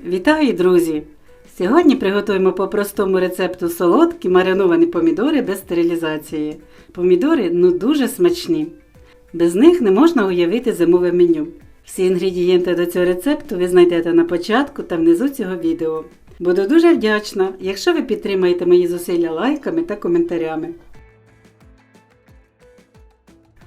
Вітаю, друзі! Сьогодні приготуємо по простому рецепту солодкі мариновані помідори без стерилізації. Помідори ну дуже смачні. Без них не можна уявити зимове меню. Всі інгредієнти до цього рецепту ви знайдете на початку та внизу цього відео. Буду дуже вдячна, якщо ви підтримаєте мої зусилля лайками та коментарями.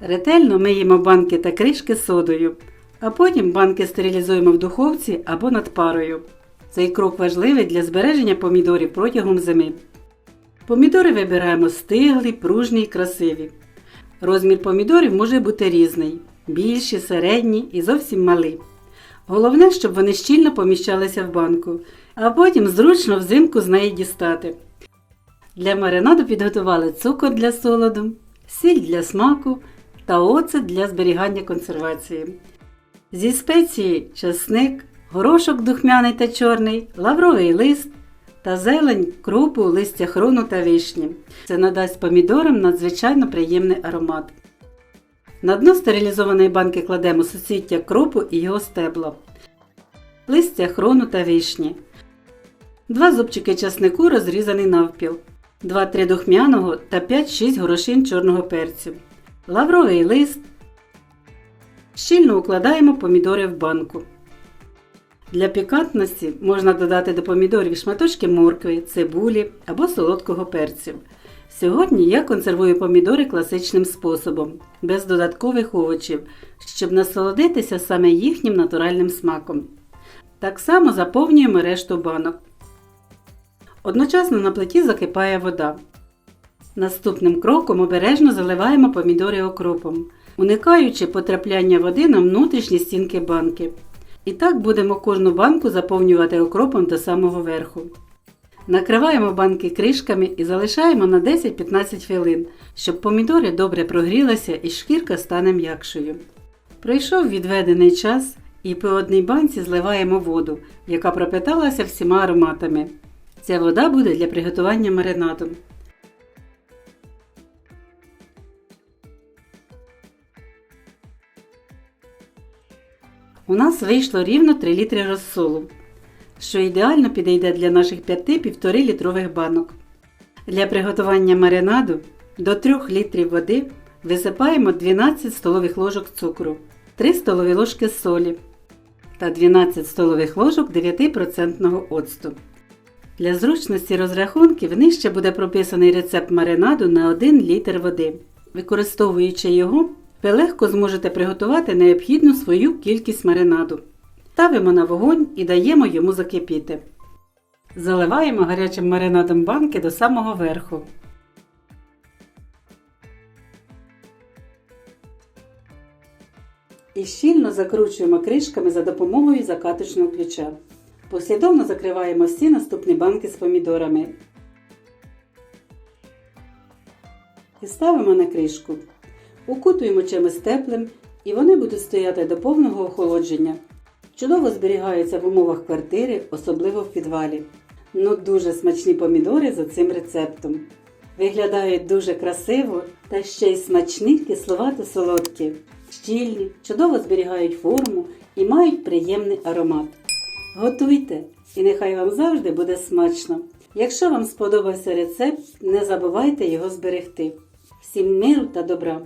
Ретельно миємо банки та кришки содою, а потім банки стерилізуємо в духовці або над парою. Цей крок важливий для збереження помідорів протягом зими. Помідори вибираємо стиглі, пружні і красиві. Розмір помідорів може бути різний більші, середні і зовсім малі. Головне, щоб вони щільно поміщалися в банку, а потім зручно взимку з неї дістати. Для маринаду підготували цукор для солоду, сіль для смаку та оцет для зберігання консервації. Зі спеції часник, горошок духмяний та чорний, лавровий лист та зелень, крупу, листя хрону та вишні. Це надасть помідорам надзвичайно приємний аромат. На дно стерилізованої банки кладемо суцвіття кропу і його стебло, листя хрону та вишні, два зубчики часнику розрізаний навпіл, 2-3 духмяного та 5-6 горошин чорного перцю, лавровий лист. Щільно укладаємо помідори в банку. Для пікантності можна додати до помідорів шматочки моркви, цибулі або солодкого перцю. Сьогодні я консервую помідори класичним способом, без додаткових овочів, щоб насолодитися саме їхнім натуральним смаком. Так само заповнюємо решту банок. Одночасно на плиті закипає вода. Наступним кроком обережно заливаємо помідори окропом, уникаючи потрапляння води на внутрішні стінки банки. І так будемо кожну банку заповнювати окропом до самого верху. Накриваємо банки кришками і залишаємо на 10-15 хвилин, щоб помідори добре прогрілися і шкірка стане м'якшою. Пройшов відведений час і по одній банці зливаємо воду, яка пропиталася всіма ароматами. Ця вода буде для приготування маринаду. У нас вийшло рівно 3 літри розсолу, що ідеально підійде для наших 5-1,5 літрових банок. Для приготування маринаду до 3 літрів води висипаємо 12 столових ложок цукру, 3 столові ложки солі та 12 столових ложок 9% оцту. Для зручності розрахунків нижче буде прописаний рецепт маринаду на 1 літр води. Використовуючи його, ви легко зможете приготувати необхідну свою кількість маринаду. Ставимо на вогонь і даємо йому закипіти. Заливаємо гарячим маринадом банки до самого верху. І щільно закручуємо кришками за допомогою закаточного ключа. Послідовно закриваємо всі наступні банки з помідорами. І ставимо на кришку. Укутуємо чимось теплим і вони будуть стояти до повного охолодження. Чудово зберігаються в умовах квартири, особливо в підвалі. Ну дуже смачні помідори за цим рецептом. Виглядають дуже красиво та ще й смачні кисловато солодкі, щільні, чудово зберігають форму і мають приємний аромат. Готуйте і нехай вам завжди буде смачно. Якщо вам сподобався рецепт, не забувайте його зберегти. Всім миру та добра!